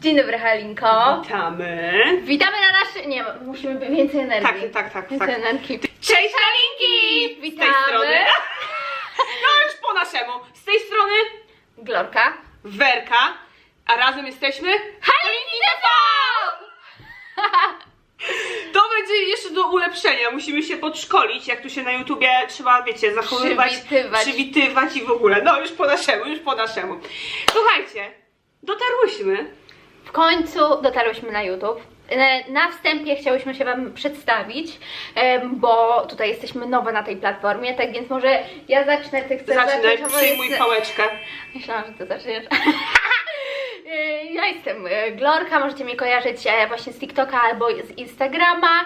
Dzień dobry, Halinko. Witamy. Witamy na nasz... Nie, musimy więcej energii. Tak, tak, tak, Więcej tak. energii. Cześć Halinki! Z tej Witamy. strony. No już po naszemu. Z tej strony Glorka. Werka, a razem jesteśmy Halinki TV! To będzie jeszcze do ulepszenia. Musimy się podszkolić, jak tu się na YouTubie trzeba, wiecie, zachowywać, Przywitywać. przywitywać i w ogóle. No już po naszemu, już po naszemu. Słuchajcie, dotarłyśmy. W końcu dotarłyśmy na YouTube. E, Na wstępie chciałyśmy się Wam przedstawić, em, bo tutaj jesteśmy nowe na tej platformie, tak więc może ja zacznę, Ty chcesz Zaczynaj, zacząć, przyjmuj jest- pałeczkę. Myślałam, że Ty zaczniesz. E, Ja jestem e, Glorka, możecie mnie kojarzyć e, właśnie z TikToka albo z Instagrama.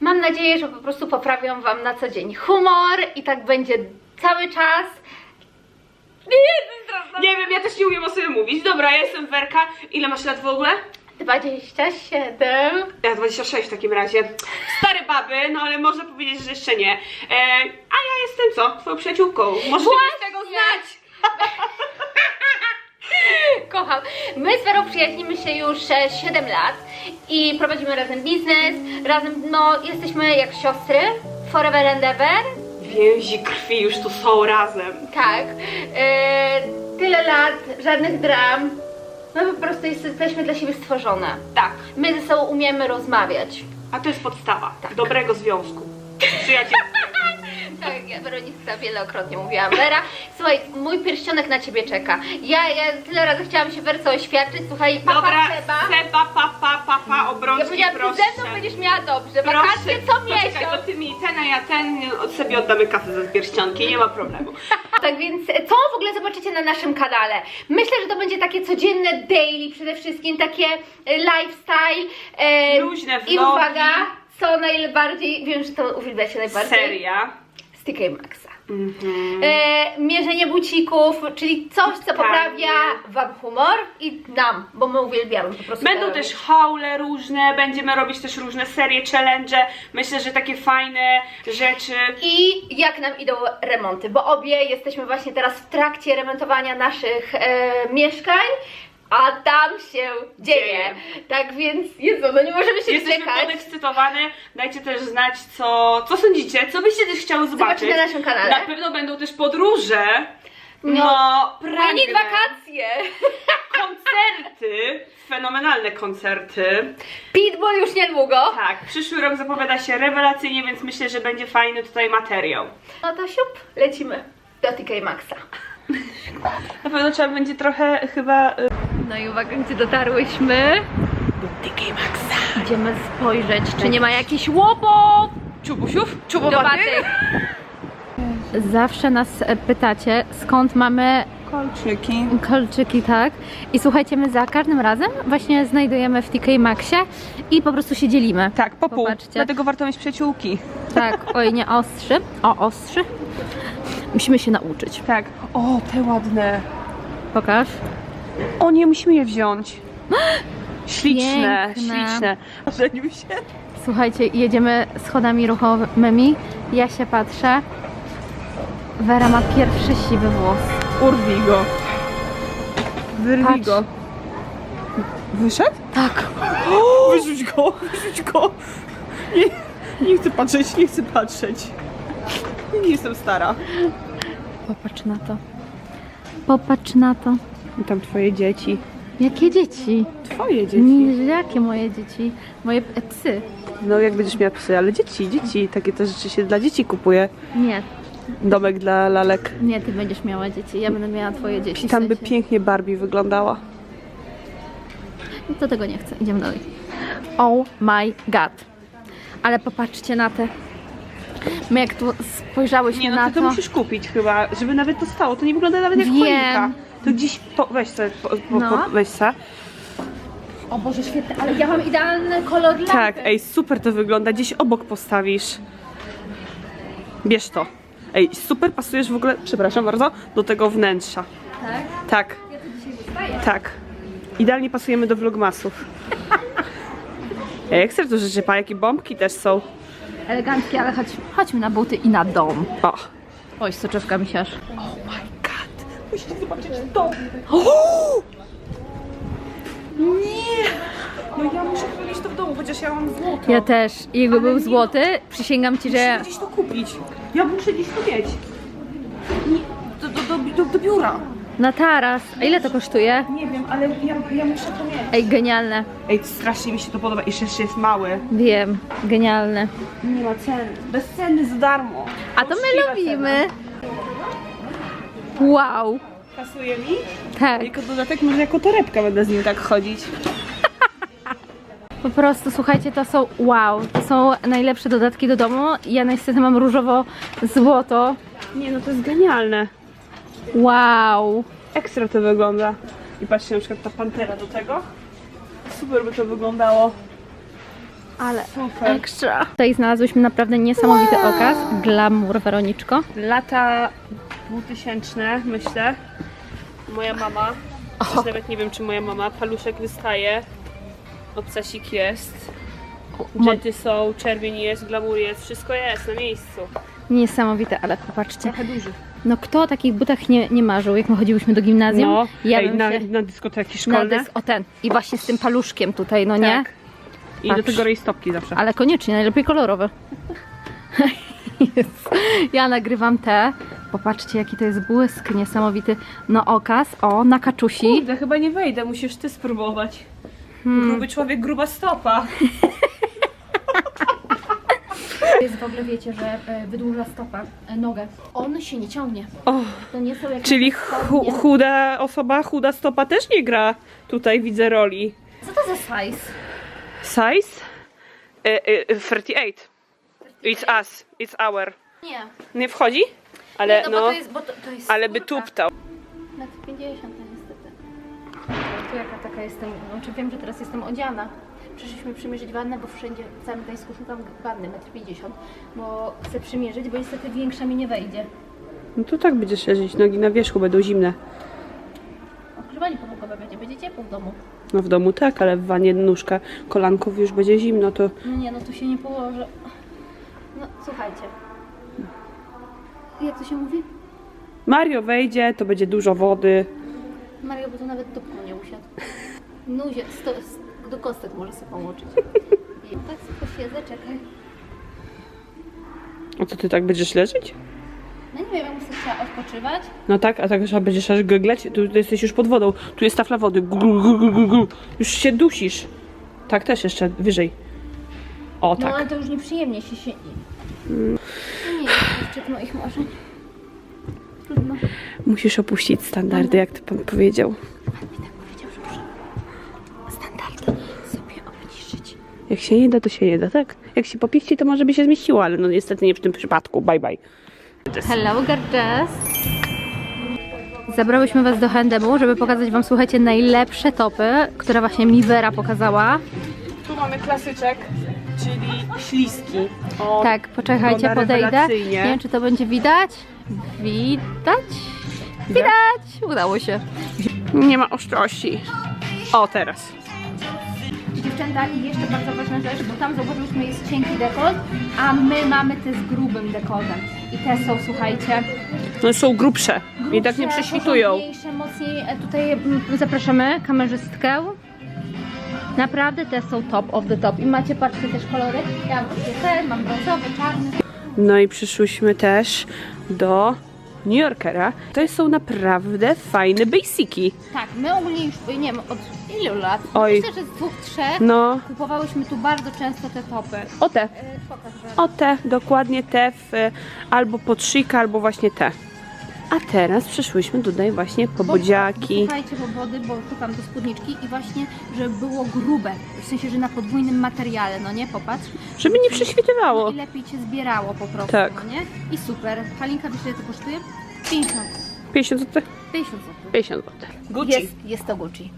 Mam nadzieję, że po prostu poprawią Wam na co dzień humor i tak będzie cały czas. Nie, jestem straszna. Nie wiem, ja też nie umiem o sobie mówić. Dobra, ja jestem Werka. Ile masz lat w ogóle? 27. Ja 26 w takim razie. Stare baby, no ale można powiedzieć, że jeszcze nie. E, a ja jestem co? Twoją przyjaciółką. Możesz mnie z tego znać. Kocham. My z Werą przyjaźnimy się już e, 7 lat i prowadzimy razem biznes. Razem, no, jesteśmy jak siostry. Forever and ever. Więzi krwi już tu są razem. Tak. E, tyle lat, żadnych dram. My po prostu jest- jesteśmy dla siebie stworzone. Tak. My ze sobą umiemy rozmawiać. A to jest podstawa dobrego związku. Przyjacielskiego. Tak, ja Weronika wielokrotnie mówiłam. Wera, słuchaj, mój pierścionek na ciebie czeka. Ja, ja tyle razy chciałam się Werce oświadczyć. Słuchaj, papa Dobra, Seba. Seba, papa, papa, Ja obrączki, powiedziałam, proszę. ty ze mną będziesz miała dobrze. Wakacje co To czekaj, miesiąc. Mi ten, a ja ten, sobie oddamy kasę za pierścionki, nie ma problemu. Tak więc e, co w ogóle zobaczycie na naszym kanale? Myślę, że to będzie takie codzienne daily, przede wszystkim takie e, lifestyle. E, Luźne I vlogi. uwaga, co najbardziej, wiem, że to uwielbiacie najbardziej. Seria. Z TK Maxa. Mhm. E, mierzenie bucików, czyli coś, co poprawia Wam humor i nam, bo my uwielbiamy po prostu Będą też haule różne, będziemy robić też różne serie, challenge. Myślę, że takie fajne rzeczy. I jak nam idą remonty, bo obie jesteśmy właśnie teraz w trakcie remontowania naszych e, mieszkań, a tam się dzieje. Dzieje. Tak więc, Jezu, no nie możemy się Jesteśmy czekać. podekscytowane. Dajcie też znać, co, co sądzicie, co byście też chciały zobaczyć. Zobaczyć na naszym kanale. Na pewno będą też podróże. No, No, pragnę. wakacje. Koncerty, fenomenalne koncerty. Pitbull już niedługo. Tak, przyszły rok zapowiada się rewelacyjnie, więc myślę, że będzie fajny tutaj materiał. No to siup, lecimy do TK Maxa. Na pewno trzeba będzie trochę chyba... No i uwaga, gdzie dotarłyśmy. TK Maxa. Idziemy spojrzeć, czy nie ma jakichś łobów. Czubusiów? Czubowatych. Zawsze nas pytacie, skąd mamy Kolczyki. kolczyki, tak? I słuchajcie, my za każdym razem właśnie znajdujemy w TK Maxie i po prostu się dzielimy. Tak, po pół. Popatrzcie. Dlatego warto mieć przyjaciółki. Tak, oj, nie ostrzy. O, ostrzy. Musimy się nauczyć. Tak. O, te ładne. Pokaż. O nie, musimy je wziąć. Śliczne, Piękne. śliczne. Żenił się. Słuchajcie, jedziemy schodami ruchomymi. Ja się patrzę. Wera ma pierwszy siwy włos. Urwij go. Wyrwij Patrz. go. Wyszedł? Tak. Wyrzuć go, wyrzuć go. Nie, nie chcę patrzeć, nie chcę patrzeć. Nie jestem stara. Popatrz na to. Popatrz na to. I tam twoje dzieci. Jakie dzieci? Twoje dzieci. Nie, jakie moje dzieci? Moje e, psy. No jak będziesz miała psy, ale dzieci, dzieci. Takie te rzeczy się dla dzieci kupuje. Nie, Domek dla lalek. nie, ty będziesz miała dzieci. Ja będę miała twoje dzieci. w Tam by pięknie Barbie wyglądała. To tego nie chcę. Idziemy dalej. Oh my god. Ale popatrzcie na te. My jak tu spojrzałyśmy Nie, no na to to. musisz kupić chyba, żeby nawet to stało. To nie wygląda nawet jak Wiem. choinka. To gdzieś, po, weź sobie, po, po, No. po, weź se. O Boże, świetne, ale ja mam idealny kolor lampy. Tak, ej, super to wygląda. Gdzieś obok postawisz. Bierz to. Ej, super pasujesz w ogóle, przepraszam bardzo, do tego wnętrza. Tak? Tak, Ja tu dzisiaj wystaję. tak. Idealnie pasujemy do vlogmasów. Ej, jak serdusze rzepa, jakie bombki też są. Eleganckie, ale chodź, chodźmy na buty i na dom. O. Oj, soczewka misiarz. Oh my Musicie zobaczyć to. Nie! No ja muszę mieć to w domu, chociaż ja mam złoto. Ja też. Jego był złoty. Przysięgam ci, że Muszę gdzieś to kupić. Ja muszę gdzieś to mieć. Nie, do, do, do, do, do biura. na taras. A ile to kosztuje? Nie wiem, ale ja, ja muszę to mieć. Ej, genialne. Ej, strasznie mi się to podoba. I jeszcze jest mały. Wiem, genialne. Nie ma ceny. Bez ceny za darmo. A to my Uczciwa lubimy. Wow. Pasuje mi? Tak. Jako dodatek może jako torebka będę z nim tak chodzić. Po prostu słuchajcie, to są wow. To są najlepsze dodatki do domu. Ja niestety mam różowo-złoto. Nie no, to jest genialne. Wow. Ekstra to wygląda. I patrzcie na przykład ta pantera do tego. Super by to wyglądało. Ale Super. ekstra. Tutaj znalazłyśmy naprawdę niesamowity okaz. Glamour, Weroniczko. Lata 2000 myślę. Moja mama. Też nawet nie wiem czy moja mama. Paluszek wystaje. Obcasik jest. Jety są, czerwień jest, glamour jest, wszystko jest na miejscu. Niesamowite, ale popatrzcie. Trochę duży. No kto o takich butach nie, nie marzył, jak my chodziłyśmy do gimnazjum? No, ja na, się... na dyskoteki Na szkolne. dys- o ten. I właśnie z tym paluszkiem tutaj, no nie? Tak. I do Patrz. tego rejstopki zawsze. Ale koniecznie, najlepiej kolorowe. Ja nagrywam te. Popatrzcie, jaki to jest błysk niesamowity. No okaz, o, na kaczusi. Kurde, chyba nie wejdę, musisz ty spróbować. Hmm. Gruby człowiek, gruba stopa. Jest w ogóle, wiecie, że e, wydłuża stopę, e, nogę. On się nie ciągnie. O, To nie czyli spodnie. chuda osoba, chuda stopa też nie gra tutaj, widzę roli. Co to za size? Size? E, e, 38. It's us, it's our. Nie. Nie wchodzi? Ale no, no, to jest, bo to, to jest ale by skórka. tuptał. Metr 50 no niestety. Tu jaka taka jestem, no czy wiem, że teraz jestem odziana. Przyszliśmy przymierzyć wannę, bo wszędzie w całym Gdańsku szukam wanny metr 50, bo chcę przymierzyć, bo niestety większa mi nie wejdzie. No to tak będziesz leżeć, nogi na wierzchu będą zimne. Ogrzewanie podłogowe będzie, będzie ciepło w domu. No w domu tak, ale w wanie nóżka kolanków już będzie zimno, to No nie, no tu się nie położę. No słuchajcie. Jak to się mówi? Mario wejdzie, to będzie dużo wody. Mario, bo to nawet dupką nie usiadł. Nuzie, sto, do kostek może sobie połączyć. I tak sobie posiedzę, czekaj. A co ty tak będziesz leżeć? No nie wiem, jak muszę chciała odpoczywać. No tak, a tak, że będziesz aż gygleć, tu, tu jesteś już pod wodą. Tu jest tafla wody. Już się dusisz. Tak też jeszcze wyżej. O No ale tak. to już nieprzyjemnie się się... Jest szczyt moich marzeń. Trudno. Musisz opuścić standardy, jak to pan powiedział. Pan mi tak powiedział, że muszę standardy sobie obniżyć. Jak się nie da, to się nie da, tak? Jak się popieści, to może by się zmieściło, ale no niestety nie w tym przypadku. Bye bye. Hello, gorgeous. Zabrałyśmy Was do Handemu, żeby pokazać Wam, słuchajcie, najlepsze topy, które właśnie mi Vera pokazała. Tu mamy klasyczek, czyli śliski. Tak, poczekajcie, podejdę. Nie wiem, czy to będzie widać. Widać? Widać! Udało się. Nie ma ostrości. O, teraz. Dziewczęta i jeszcze bardzo ważna rzecz, bo tam zauważyliśmy jest cienki dekolt, a my mamy te z grubym dekoltem. I te są, słuchajcie, No są grubsze. I tak nie grubsze, prześwitują. mocniej. E, Tutaj mm, zapraszamy kamerzystkę. Naprawdę te są top of the top. I macie, patrzcie też kolory. Ja mam ten, mam brązowy, czarny. No i przyszłyśmy też do New Yorkera. To są naprawdę fajne basiki. Tak, my ogólnie już, nie wiem, od ilu lat? Oj. Myślę, że z dwóch, trzech. No, Kupowałyśmy tu bardzo często te topy. o te. E, Pokaż, że... O te, dokładnie te w, e, albo pod szyjkę, albo właśnie te. A teraz przyszłyśmy tutaj właśnie po Bo- bodziaki. Słuchajcie, bo wody, bo szukam do spódniczki i właśnie, żeby było grube. W sensie, że na podwójnym materiale, no nie? Popatrz. Żeby nie prześwitywało. No I lepiej cię zbierało po prostu, Tak. no nie? I super. Halinka, wiesz ile to kosztuje? 50. 50 zł. 50 zł. 50 zł. Gucci. Jest, jest to Gucci.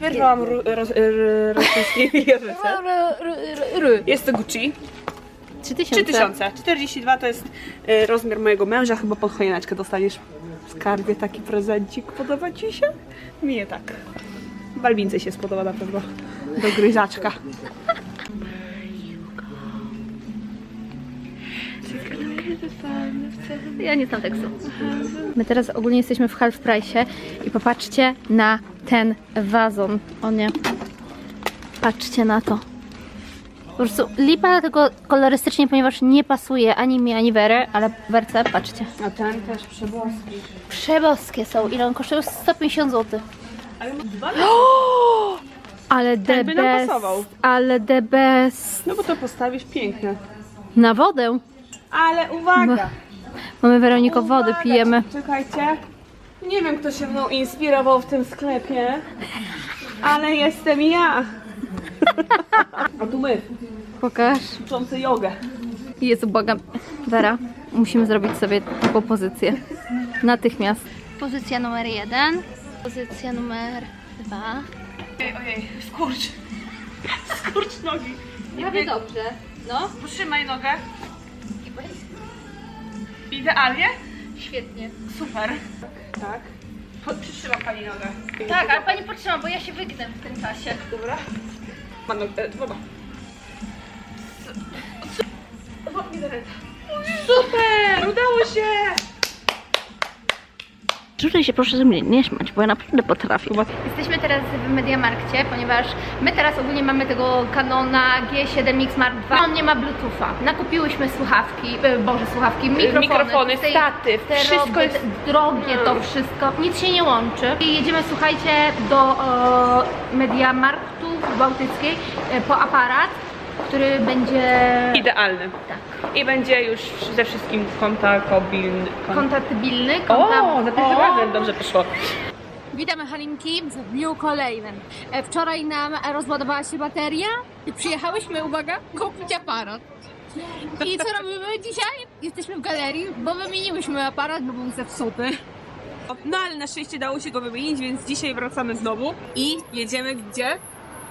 Wyrwałam rosyjskie wieżyce. Jest to Gucci. 3000. 3000. 42 to jest e, rozmiar mojego męża. Chyba pod choineczkę dostaniesz w skarbie taki prezencik. Podoba ci się? Mnie tak. Balbince się spodoba na pewno. Do gryzaczka. Ja nie znam tekstu. My teraz ogólnie jesteśmy w half price i popatrzcie na ten wazon. O nie. Patrzcie na to. Po prostu lipa tylko kolorystycznie, ponieważ nie pasuje ani mi, ani Werę, ale Werce, patrzcie. A ten też przeboski. Przeboskie są. Ile on kosztuje? 150 zł. Ale ma dwa Ale the Ten by nam best. pasował. Ale the best. No bo to postawisz pięknie. Na wodę. Ale uwaga! Mamy Weroniko wody, Uwaga, pijemy. Czekajcie. Nie wiem, kto się mną inspirował w tym sklepie, ale jestem ja. A tu my, Pokaż. uczący jogę. Jezu, błagam. Wera, musimy zrobić sobie taką pozycję. Natychmiast. Pozycja numer jeden. Pozycja numer dwa. Ojej, ojej, skurcz. Skurcz nogi. Prawie dobrze. No. Trzymaj nogę. Idealnie? Świetnie. Super. Tak. Po- Przytrzyma pani nogę. Tak, ale pani potrzyma, bo ja się wygnę w tym czasie. Dobra. Ma nogę, e, woda. Super! Udało się! Tutaj się proszę ze mnie nie śmiać, bo ja naprawdę potrafię. Jesteśmy teraz w Mediamarkcie, ponieważ my teraz ogólnie mamy tego Canona G7X Mark II. On nie ma Bluetootha. Nakupiłyśmy słuchawki, e, boże słuchawki, mikrofony. Mikrofony, Tej- statyw, te wszystko roby, jest- drogie to wszystko. Nic się nie łączy. I jedziemy, słuchajcie, do e, Mediamarktu w Bałtyckiej e, po aparat, który będzie... Idealny. Tak. I będzie już ze wszystkim kontakobilny. Kon... Kompatybilny. O, konta- za pierwszym O! razem dobrze poszło. Witamy Halinki w dniu kolejnym. E, Wczoraj nam rozładowała się bateria i przyjechałyśmy, uwaga, kupić aparat. I co robimy dzisiaj? Jesteśmy w galerii, bo wymieniłyśmy aparat, bo był zepsuty. No ale na szczęście dało się go wymienić, więc dzisiaj wracamy znowu i jedziemy gdzie?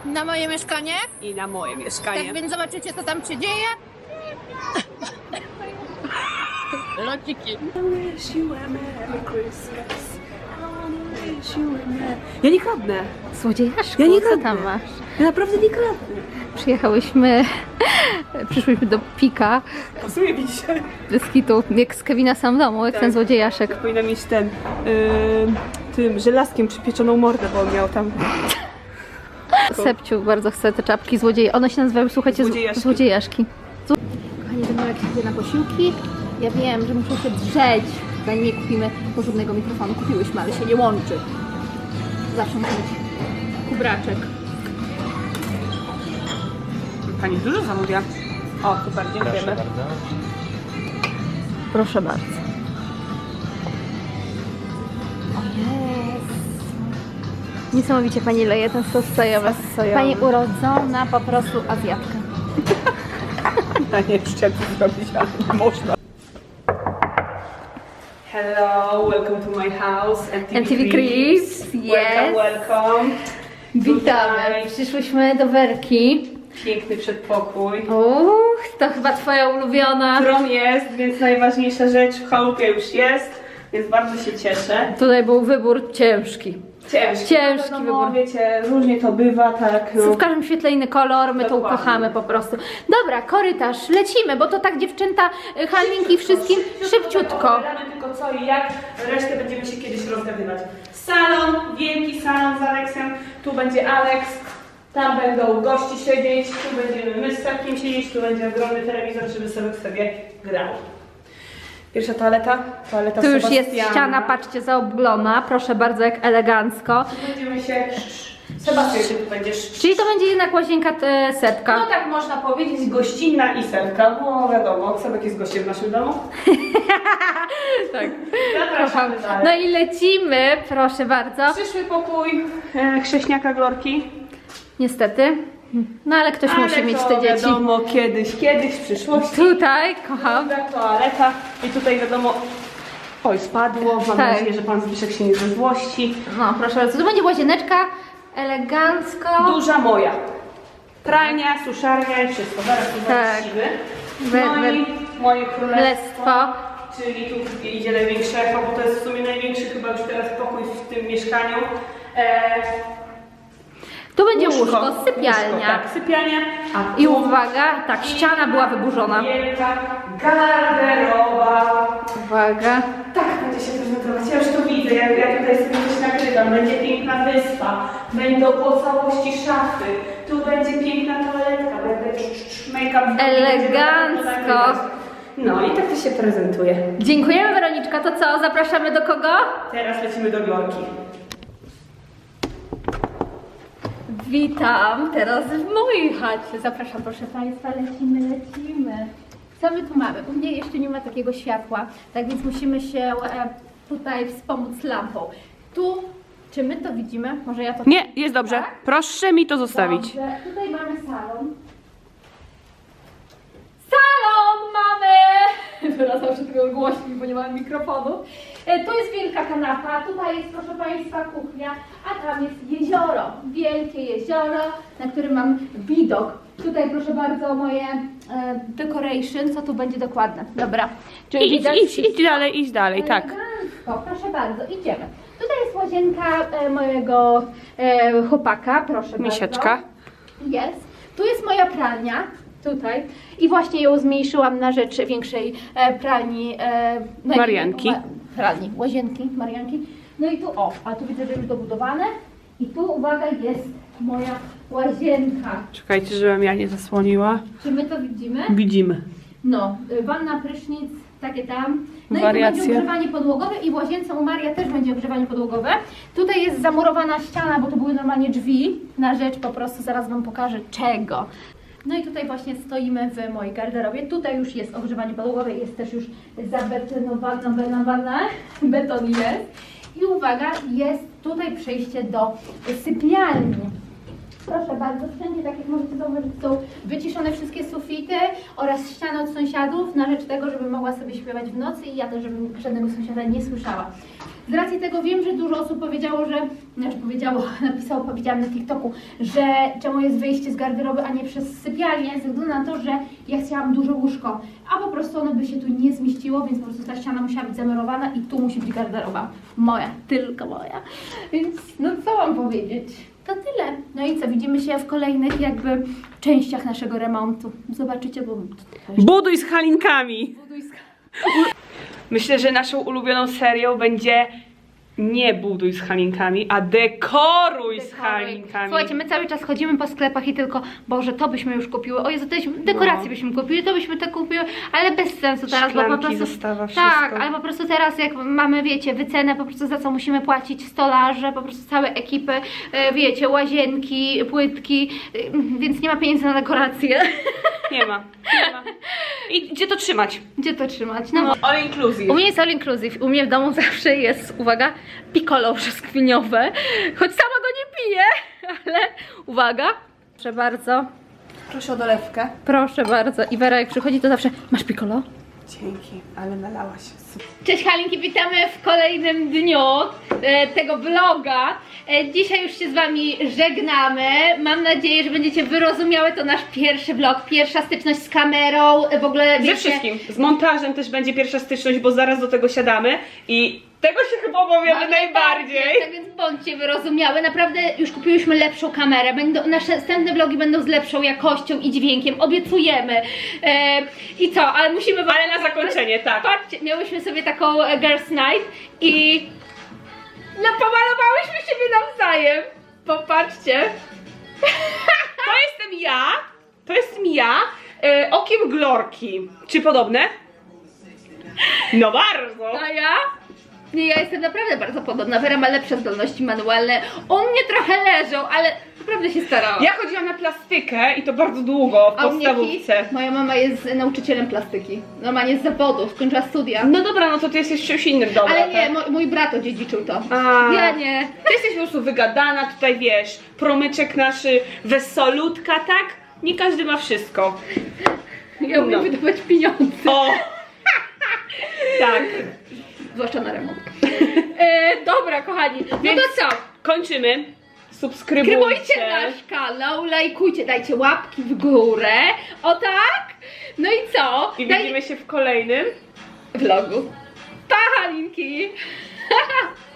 Na moje mieszkanie, I na moje mieszkanie. tak więc zobaczycie co tam się dzieje. Lociki. Ja nie kradnę. Złodziejaszku, Ja nie co kradnę. tam masz? Ja naprawdę nie kradnę. Przyjechałyśmy, przyszłyśmy do Pika Pasuje mi dzisiaj. z kitu, jak z Kevina sam w domu, jak Tak. ten złodziejaszek. Powinna mieć ten, yy, tym żelazkiem przypieczoną mordę, bo on miał tam. Sepciu bardzo chce te czapki złodzieje. One się nazywają, słuchajcie, Złodziejaszki. złodziejaszki. Kochani, jak idzie na posiłki. Ja wiem, że muszę się drzeć, zanim nie kupimy porządnego mikrofonu. Kupiłyśmy, ale się nie łączy. Zawsze musi być kubraczek. Pani dużo zamawia. O, super, dziękujemy. Proszę bardzo. O Niesamowicie pani leje ten sos sojowy. sojowy. Pani urodzona po prostu Azjatka. Ja nie chciałam to zrobić, ale można. Hello, welcome to my house. MTV, MTV Welcome, yes. welcome. Witamy. Tutaj Przyszłyśmy do Werki. Piękny przedpokój. Uch, to chyba twoja ulubiona. Prom jest, więc najważniejsza rzecz w chałupie już jest, więc bardzo się cieszę. Tutaj był wybór ciężki. Ciężki, Ciężki no, wybór. Wiecie, różnie to bywa, tak. No. W każdym świetle inny kolor, my to Dokładnie. ukochamy po prostu. Dobra, korytarz, lecimy, bo to tak dziewczęta, y, Halinki, wszystkim szybciutko. Opowiadamy tylko co i jak, resztę będziemy się kiedyś rozgadywać. Salon, wielki salon z Aleksem, tu będzie Aleks, tam będą gości siedzieć, tu będziemy my z Starkiem siedzieć, tu będzie ogromny telewizor, żeby sobie sobie grał. Pierwsza toaleta, toaleta Tu już jest Sebastiana. ściana, patrzcie, zaoblona, proszę bardzo, jak elegancko. Będziemy się... Sebastian się tu będziesz... Czyli to będzie jednak łazienka e, No sepka. tak można powiedzieć, gościnna i serka, bo wiadomo, Sebek jest gościem w naszym domu. Tak. Zapraszamy dalej. No i lecimy, proszę bardzo. Przyszły pokój e, chrześniaka Glorki. Niestety. No ale ktoś musi Ale mieć to te dzieci. wiadomo, kiedyś, kiedyś w przyszłości. Tutaj, kocham. Toaleta i tutaj wiadomo, oj spadło, mam Tak. nadzieję, że Pan Zbyszek się nie ze złości. No proszę bardzo, tu będzie łazieneczka, elegancko. Duża moja. Pralnia, suszarnia i wszystko, zaraz tu Tak. We- No i moje królestwo. Królestwo. Czyli tu idzie największe echo, bo to jest w sumie największy chyba już teraz pokój w tym mieszkaniu. E, Tu będzie łóżko, Łóżko, sypialnia. tak, sypialnia. A I tu uwaga, tak, ściana była wyburzona. Wielka garderoba. Uwaga. Tak, będzie się prezentować. Ja już to widzę, ja, ja tutaj sobie coś nagrywam. Będzie piękna wyspa, będą po całości szafy, tu będzie piękna toaletka, będę make-up. Elegancko. No i tak to się prezentuje. Dziękujemy Weroniczka, to co, zapraszamy do kogo? Teraz lecimy do Glorki. Witam teraz w mojej chacie. Zapraszam proszę Państwa, lecimy, lecimy. Co my tu mamy? U mnie jeszcze nie ma takiego światła, tak więc musimy się e, tutaj wspomóc lampą. Tu, czy my to widzimy? Może ja to... Nie, jest dobrze. Tak? Proszę mi to zostawić. Dobrze, tutaj mamy salon. Salon Wracam się tego głośniej, bo nie mam mikrofonu. E, Tu jest wielka kanapa, tutaj jest proszę Państwa kuchnia, a tam jest jezioro. Wielkie jezioro, na którym mam widok. Tutaj proszę bardzo moje e, decoration, co tu będzie dokładne. Dobra. Czyli Idź, widać idź, idź dalej, idź dalej, tak. Elegancko, proszę bardzo, idziemy. Tutaj jest łazienka e, mojego e, chłopaka, proszę Misieczka. bardzo. Jest. Tu jest moja pralnia, tutaj. I właśnie ją zmniejszyłam na rzecz większej e, pralni. E, no i- Marianki. Ma, pralni, łazienki, Marianki. No i tu, o, a tu widzę, że już dobudowane. I tu, uwaga, jest moja łazienka. Czekajcie, żebym ja nie zasłoniła. Czy my to widzimy? Widzimy. No, y, wanna, prysznic, takie tam. No i Wariacje. tu będzie ogrzewanie podłogowe i w łazience u Maria też będzie ogrzewanie podłogowe. Tutaj jest zamurowana ściana, bo to były normalnie drzwi na rzecz po prostu, zaraz Wam pokażę czego. No i tutaj właśnie stoimy w mojej garderobie. Tutaj już jest ogrzewanie podłogowe, jest też już zabetonowana betonowana, beton jest. I uwaga, jest tutaj przejście do sypialni. Proszę bardzo, wszędzie, tak jak możecie zauważyć, są wyciszone wszystkie sufity oraz ściany od sąsiadów na rzecz tego, żebym mogła sobie śpiewać w nocy i ja też, żebym żadnego sąsiada nie słyszała. Z racji tego wiem, że dużo osób powiedziało, że, znaczy powiedziało, napisało, powiedziałam na TikToku, że czemu jest wyjście z garderoby, a nie przez sypialnię, ze względu na to, że ja chciałam duże łóżko, a po prostu ono by się tu nie zmieściło, więc po prostu ta ściana musiała być zamurowana i tu musi być garderoba. Moja, tylko moja. Więc no co mam powiedzieć? To tyle. No i co, widzimy się w kolejnych jakby częściach naszego remontu. Zobaczycie, bo Buduj z halinkami. buduj Myślę, że naszą ulubioną serią będzie nie buduj z halinkami, a dekoruj z halinkami. Słuchajcie, my cały czas chodzimy po sklepach i tylko, Boże, to byśmy już kupiły, o Jezu, to byśmy, dekoracje No. byśmy kupiły, to byśmy to kupiły, ale bez sensu teraz, bo po Szklanki, prostu... zestawa, wszystko. Tak, ale po prostu teraz jak mamy, wiecie, wycenę po prostu za co musimy płacić stolarze, po prostu całe ekipy, e, wiecie, łazienki, płytki, e, więc nie ma pieniędzy na dekoracje. Nie ma, nie ma. I gdzie to trzymać? Gdzie to trzymać? No, All inclusive. U mnie jest all inclusive. U mnie w domu zawsze jest, uwaga, piccolo brzoskwiniowe. Choć sama go nie piję, ale uwaga. Proszę bardzo, Proszę o dolewkę. proszę bardzo. I Wera jak przychodzi to zawsze, masz piccolo? Dzięki, ale nalałaś. Cześć Halinki, witamy w kolejnym dniu e, tego vloga. E, dzisiaj już się z Wami żegnamy. Mam nadzieję, że będziecie wyrozumiały to nasz pierwszy vlog, pierwsza styczność z kamerą, e, w ogóle Ze wiecie... wszystkim. Z montażem też będzie pierwsza styczność, bo zaraz do tego siadamy i tego się chyba obawiamy Ale najbardziej. Tak więc bądźcie wyrozumiałe. Naprawdę już kupiłyśmy lepszą kamerę. Będą, nasze następne vlogi będą z lepszą jakością i dźwiękiem. Obiecujemy. E, I co? Ale musimy. Ale na zakończenie, tak. Patrzcie, miałyśmy sobie taką e, Girls Night i no pomalowałyśmy siebie nawzajem. Popatrzcie. To jestem ja, to jestem ja, e, okiem glorki. Czy podobne? No bardzo. A ja? Nie, ja jestem naprawdę bardzo podobna. Wera ma lepsze zdolności manualne. U mnie trochę leżą, ale naprawdę się starałam. Ja chodziłam na plastykę i to bardzo długo w A u mnie podstawówce. hit? Moja mama jest nauczycielem plastyki. Normalnie z zawodu, skończyła studia. No dobra, no to ty jesteś czymś innym dobra. Ale nie, tak? mój, mój brat odziedziczył to. A. Ja nie. Ty jesteś po prostu wygadana, tutaj wiesz, promyczek naszy, wesolutka, tak? Nie każdy ma wszystko. Ja umiem No. wydawać pieniądze. O! tak. Zwłaszcza na remont. E, dobra, kochani. No Więc- to co? Kończymy. Subskrybujcie. Subskrybujcie nasz kanał, lajkujcie, dajcie łapki w górę. O tak? No i co? I Daj- widzimy się w kolejnym. vlogu. Pa, Halinki!